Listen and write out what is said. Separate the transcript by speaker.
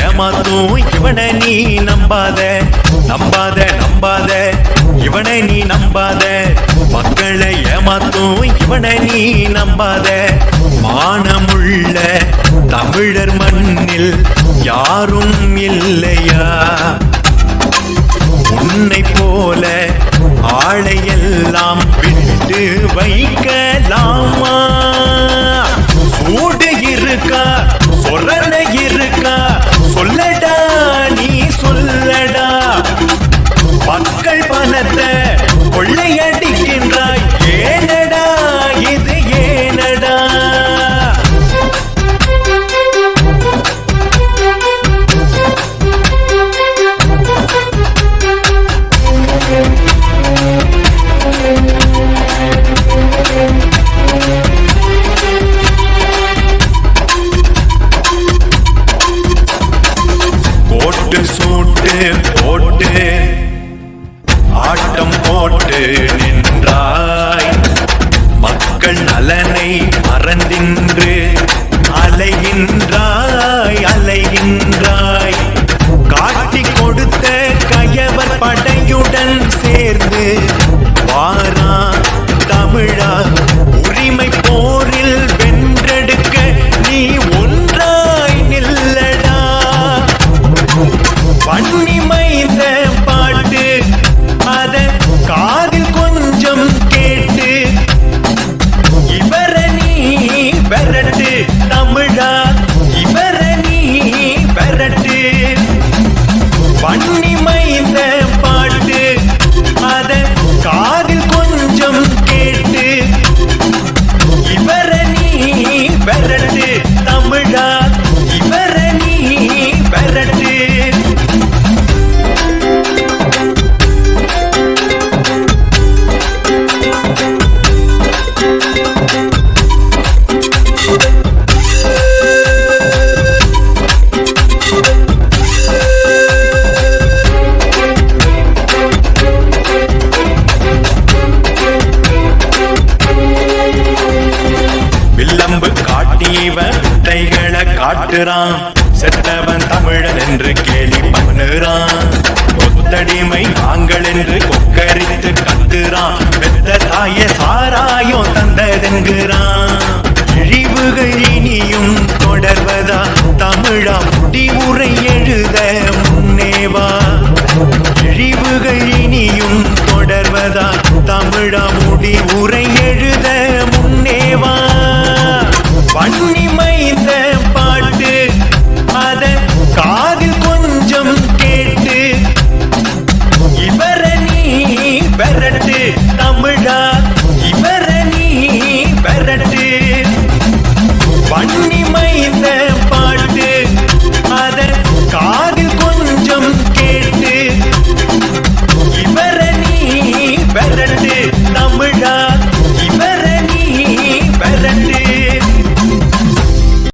Speaker 1: ஏமாத்தும் இவனை நீ நம்பாத. நம்பாத நம்பாத இவனை நீ நம்பாத. மக்களை ஏமாத்தும் இவனை நீ நம்பாத. மானமுள்ள தமிழர் மண்ணில் யாரும் இல்லையா? உன்னை போல ஆளையெல்லாம் விட்டு வைக்க போட்டு ஆட்டம் போட்டு நின்றாய். மக்கள் நலனை மறந்தின்று அலைகின்றாய் அலைகின்றாய். காட்டி கொடுத்த கயவர் படையுடன் சேர்ந்து பண்ணி காட்டியவன் காட்டுறான். செத்தவன் தமிழன் என்று கேலி பண்ணுறான். ஒத்தடிமை நாங்கள் என்று கொக்கரித்து கத்துறான். பெத்த தாய சாராயம் தந்ததென்கிறான். இழிவுகள் இனியும் தொடர்வதா? தமிழா முடிவுரை எழுத முன்னேவா? இழிவுகள் இனியும் தொடர்வதா? தமிழா முடிவுரை